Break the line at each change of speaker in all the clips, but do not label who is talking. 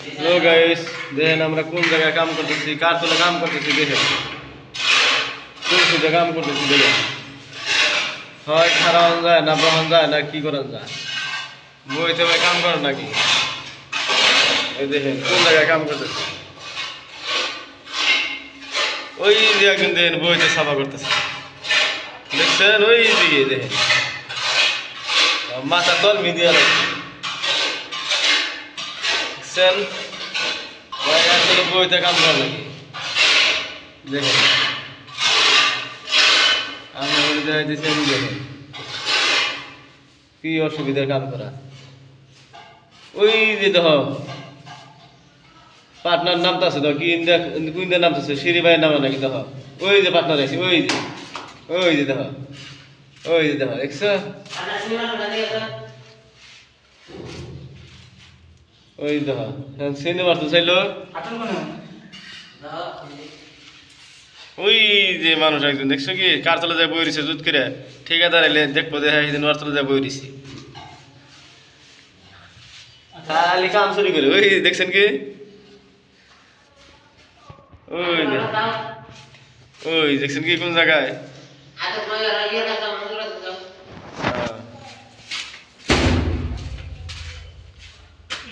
Hello দেখেন আমরা কোন জায়গায় কাম করতেছি, কার তলে কাম করতেছি, দেখেন। কোন সুদে কাম করতেছি, দেখেন। হয় খারাপ যায় না বহন যায় না কি করা যায়? বইতে ভাই কাম করেন নাকি? এই দেখেন, কোন জায়গায় কাম করতেছি? ওই যে একজন দেখেন, বইতে সাফা করতেছে। দেখছেন? ওই দিকে দেখেন। মাথা তল মিডিয়া লাগছে দেখছেন বইতে কাম করা নাকি দেখেন আমি আমি দেখেন কি অসুবিধার কাম করা ওই যে দেখ পার্টনার নামটা আছে দেখো কি ইন্দা কুইন্দা নামটা আছে সিঁড়ি ভাইয়ের নামে নাকি দেখো ওই যে পার্টনার আছে ওই যে ওই যে দেখো ওই যে দেখো দেখছ ওই দেখো সিনেমার তো চাইলো ওই যে মানুষ একজন দেখছ কি? কার তলে যায় বই রয়েছে জুত করে? ঠিকাদার এলে দেখব দেখা সেদিন ওর তলে যায় বই রয়েছে খালি কাম চুরি করে ওই দেখছেন কি? ওই ওই দেখছেন কি কোন জায়গায়?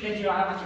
হ্যাঁ।
এটা কি আর আছে